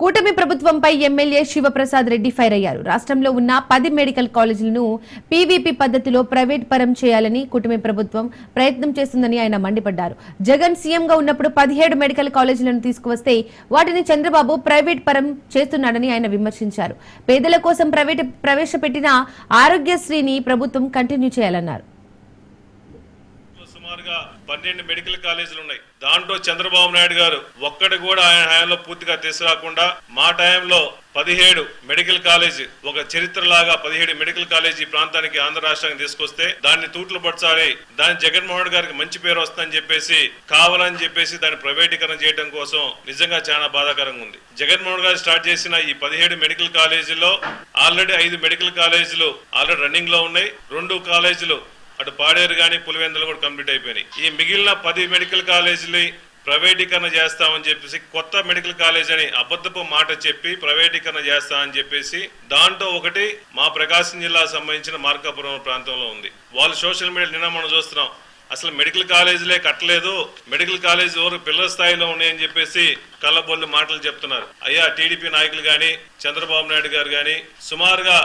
కూటమి ప్రభుత్వంపై MLA Sivaprasad Reddy fire అయ్యారు. రాష్ట్రంలో ఉన్న పది మెడికల్ కాలేజీలను పీవీపీ పద్ధతిలో ప్రైవేట్ పరం చేయాలని కూటమి ప్రభుత్వం ప్రయత్నం చేస్తుందని ఆయన మండిపడ్డారు. జగన్ సీఎంగా ఉన్నప్పుడు పదిహేడు మెడికల్ కాలేజీలను తీసుకువస్తే వాటిని చంద్రబాబు ప్రైవేట్ పరం చేస్తున్నాడని ఆయన విమర్శించారు. పేదల కోసం ప్రైవేట్ ప్రవేశపెట్టిన ఆరోగ్యశ్రీని ప్రభుత్వం కంటిన్యూ చేయాలన్నారు. సుమారుగా పన్నెండు మెడికల్ కాలేజీలు ఉన్నాయి. దాంట్లో చంద్రబాబు నాయుడు గారు ఒక్కటి కూడా ఆయన హయాంలో పూర్తిగా తీసుకురాకుండా మా టైంలో పదిహేడు మెడికల్ కాలేజీ ఒక చరిత్రలాగా పదిహేడు మెడికల్ కాలేజీ ఈ ప్రాంతానికి ఆంధ్ర రాష్ట్రానికి తీసుకొస్తే దాన్ని తూట్లు పట్టాలి దాని జగన్మోహన్ గారికి మంచి పేరు వస్తుందని చెప్పేసి కావాలని చెప్పేసి దాన్ని ప్రైవేటీకరణ చేయడం కోసం నిజంగా చాలా బాధాకరంగా ఉంది. జగన్మోహన్ గారు స్టార్ట్ చేసిన ఈ పదిహేడు మెడికల్ కాలేజీల్లో ఆల్రెడీ ఐదు మెడికల్ కాలేజీలు ఆల్రెడీ రన్నింగ్లో ఉన్నాయి. రెండు కాలేజీలు అటు పాడేరు కానీ పులివెందులు కూడా కంప్లీట్ అయిపోయినాయి. ఈ మిగిలిన పది మెడికల్ కాలేజీలు ప్రైవేటీకరణ చేస్తామని చెప్పేసి కొత్త మెడికల్ కాలేజ్ అని అబద్ధపు మాట చెప్పి ప్రైవేటీకరణ చేస్తామని చెప్పేసి దాంట్లో ఒకటి మా ప్రకాశం జిల్లా సంబంధించిన మార్కాపురం ప్రాంతంలో ఉంది. వాళ్ళు సోషల్ మీడియా నిన్న మనం చూస్తున్నాం. అసలు మెడికల్ కాలేజీలే కట్టలేదు. మెడికల్ కాలేజ్ ఎవరు పిల్లల స్థాయిలో ఉన్నాయని చెప్పేసి కళ్ళబొల్లి మాటలు చెప్తున్నారు. అయ్యా టీడీపీ నాయకులు కానీ చంద్రబాబు నాయుడు గారు కానీ సుమారుగా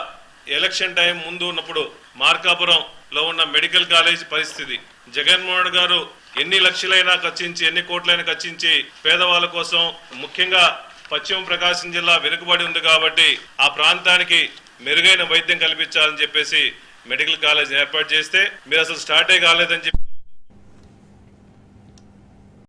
ఎలక్షన్ టైం ముందు ఉన్నప్పుడు మార్కాపురం లో ఉన్న మెడికల్ కాలేజ్ పరిస్థితి. జగన్మోహన్ గారు ఎన్ని లక్షలైనా ఖర్చించి ఎన్ని కోట్లైనా ఖర్చించి పేదవాళ్ళ కోసం ముఖ్యంగా పశ్చిమ ప్రకాశం జిల్లా వెనుకబడి ఉంది కాబట్టి ఆ ప్రాంతానికి మెరుగైన వైద్యం కల్పించాలని చెప్పేసి మెడికల్ కాలేజ్ ఏర్పాటు చేస్తే మీరు అసలు స్టార్టే కాలేదని చెప్పి